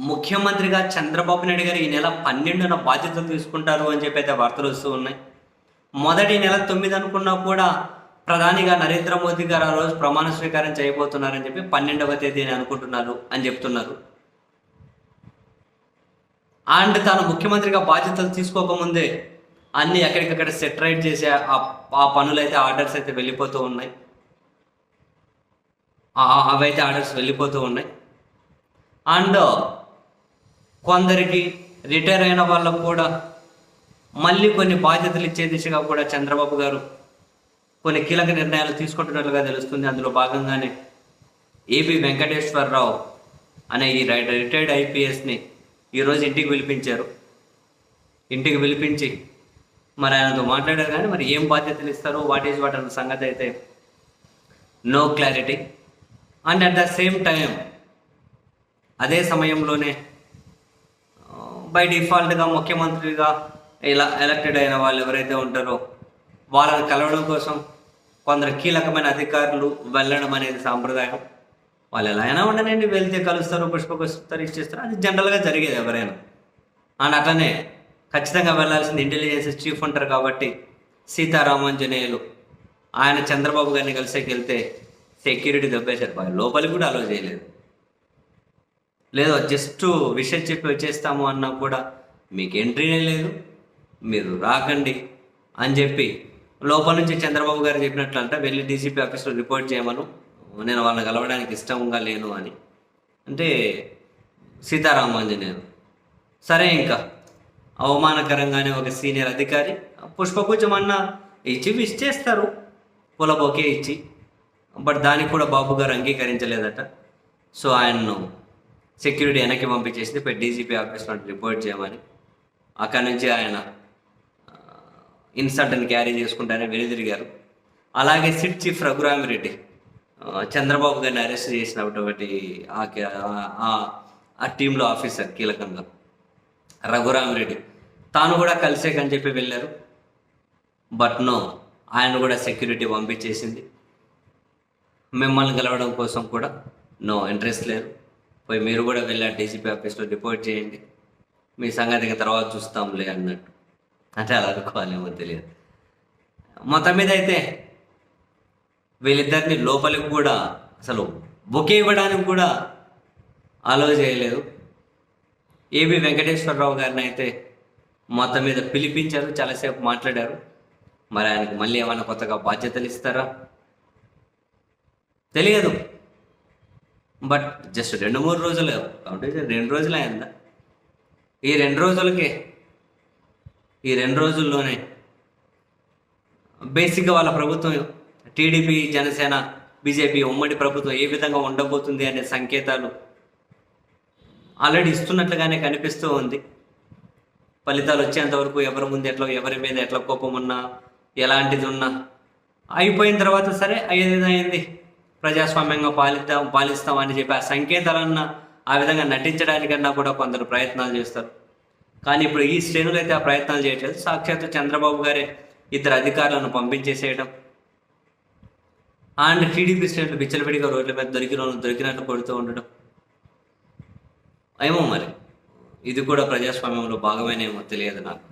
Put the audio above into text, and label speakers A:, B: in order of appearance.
A: ముఖ్యమంత్రిగా చంద్రబాబు నాయుడు గారు ఈ నెల పన్నెండున బాధ్యతలు తీసుకుంటారు అని చెప్పి అయితే వార్తలు వస్తూ ఉన్నాయి. మొదటి నెల తొమ్మిది అనుకున్నా కూడా ప్రధానిగా నరేంద్ర మోదీ గారు ఆ రోజు ప్రమాణ స్వీకారం చేయబోతున్నారని చెప్పి పన్నెండవ తేదీ అని అనుకుంటున్నారు అని చెప్తున్నారు. అండ్ తాను ముఖ్యమంత్రిగా బాధ్యతలు తీసుకోకముందే అన్ని ఎక్కడికక్కడ సెటరైట్ చేసే ఆ- పనులు అయితే ఆర్డర్స్ అయితే వెళ్ళిపోతూ ఉన్నాయి. అవైతే ఆర్డర్స్ వెళ్ళిపోతూ ఉన్నాయి. అండ్ కొందరికి రిటైర్ అయిన వాళ్ళకు కూడా మళ్ళీ కొన్ని బాధ్యతలు ఇచ్చే దిశగా కూడా చంద్రబాబు గారు కొన్ని కీలక నిర్ణయాలు తీసుకుంటున్నట్లుగా తెలుస్తుంది. అందులో భాగంగానే ఏపీ వెంకటేశ్వరరావు అనే ఈ రైట్ రిటైర్డ్ ఐపీఎస్ని ఈరోజు ఇంటికి పిలిపించారు. ఇంటికి పిలిపించి మరి ఆయనతో మాట్లాడారు కానీ మరి ఏం బాధ్యతలు ఇస్తారో వాట్ ఈజ్ వాట్ అన్న సంగతి అయితే no clarity and at the same time అదే సమయంలోనే బై డిఫాల్ట్గా ముఖ్యమంత్రిగా ఇలా ఎలక్టెడ్ అయిన వాళ్ళు ఎవరైతే ఉంటారో వాళ్ళని కలవడం కోసం కొందరు కీలకమైన అధికారులు వెళ్ళడం అనేది సాంప్రదాయం. వాళ్ళు ఎలా అయినా ఉండనండి వెళ్తే కలుస్తారు పుష్పకొస్తారు ఇచ్చేస్తారు. అది జనరల్గా జరిగేది ఎవరైనా. అండ్ అట్లనే ఖచ్చితంగా వెళ్ళాల్సింది ఇంటెలిజెన్స్ చీఫ్ ఉంటారు కాబట్టి సీతారామాంజనేయులు ఆయన చంద్రబాబు గారిని కలిసేకి వెళ్తే సెక్యూరిటీ దెబ్బేశారు. లోపలికి కూడా అలో చేయలేదు. లేదా జస్ట్ విషయం చెప్పి వచ్చేస్తాము అన్నా కూడా మీకు ఎంట్రీనే లేదు. మీరు రాకండి అని చెప్పి లోపల నుంచి చంద్రబాబు గారు చెప్పినట్లంట వెళ్ళి డీసీపీ ఆఫీస్లో రిపోర్ట్ చేయమను. నేను వాళ్ళని కలవడానికి ఇష్టంగా లేను అని. అంటే సీతారామాంజనేయులు సరే ఇంకా. అవమానకరంగానే ఒక సీనియర్ అధికారి పుష్పగుచ్చం అన్న ఇచ్చి ఇచ్చేస్తారు చేస్తారు. పూల బొకే ఇచ్చి. బట్ దానికి కూడా బాబు గారు అంగీకరించలేదట. సో ఆయన్ను సెక్యూరిటీ వెనక్కి పంపించేసింది పోయి డీజీపీ ఆఫీస్లో రిపోర్ట్ చేయమని. అక్కడి నుంచి ఆయన ఇన్సల్ట్ని క్యారీ చేసుకుంటానే వెనుదిరిగారు. అలాగే సిట్ చీఫ్ రఘురామిరెడ్డి చంద్రబాబు గారిని అరెస్ట్ చేసినటువంటి ఆ ఆ- ఆ టీంలో ఆఫీసర్ కీలకంగా. రఘురామిరెడ్డి తాను కూడా కలిసేకని చెప్పి వెళ్ళారు. బట్ నో ఆయన కూడా సెక్యూరిటీ పంపించేసింది. మిమ్మల్ని కలవడం కోసం కూడా నో ఇంట్రెస్ట్ లేదు. పోయి మీరు కూడా వెళ్ళి డీసీపీ ఆఫీస్లో రిపోర్ట్ చేయండి. మీ సంగతి ఇంకా తర్వాత చూస్తాంలే అన్నట్టు. అంటే అలా అనుకోవాలేమో తెలియదు. మొత్తం మీద అయితే వీళ్ళిద్దరిని లోపలికి కూడా అసలు బొకే ఇవ్వడానికి కూడా అలో చేయలేదు. ఏబి వెంకటేశ్వరరావు గారిని అయితే మొత్తం మీద పిలిపించారు చాలాసేపు మాట్లాడారు. మరి ఆయనకు మళ్ళీ ఏమైనా కొత్తగా బాధ్యతలు ఇస్తారా? తెలియదు. బట్ జస్ట్ రెండు మూడు రోజులు కాబట్టి రెండు రోజులు అయిందా? ఈ రెండు రోజులకే ఈ రెండు రోజుల్లోనే బేసిక్గా వాళ్ళ ప్రభుత్వం టీడీపీ జనసేన బీజేపీ ఉమ్మడి ప్రభుత్వం ఏ విధంగా ఉండబోతుంది అనే సంకేతాలు ఆల్రెడీ ఇస్తున్నట్లుగానే కనిపిస్తూ ఉంది. ఫలితాలు వచ్చేంత వరకు ఎవరి ముందు ఎట్లా ఎవరి మీద ఎట్లా కోపం ఉన్నా ఎలాంటిది ఉన్నా అయిపోయిన తర్వాత సరే అయ్యేది అయింది ప్రజాస్వామ్యంగా పాలిద్దాం పాలిస్తాం అని చెప్పి ఆ సంకేతాలన్నా ఆ విధంగా నటించడానికన్నా కూడా కొందరు ప్రయత్నాలు చేస్తారు. కానీ ఇప్పుడు ఈ శ్రేణులు అయితే ఆ ప్రయత్నాలు చేయట్లేదు. సాక్షాత్తు చంద్రబాబు గారే ఇద్దరు అధికారులను పంపించేసేయడం అండ్ టీడీపీ శ్రేణులు విచ్చలవిడిగా రోడ్ల మీద దొరికిన దొరికినట్లు కొడుతూ ఉండడం. ఏమో మరి. ఇది కూడా ప్రజాస్వామ్యంలో భాగమేనేమో తెలియదు నాకు.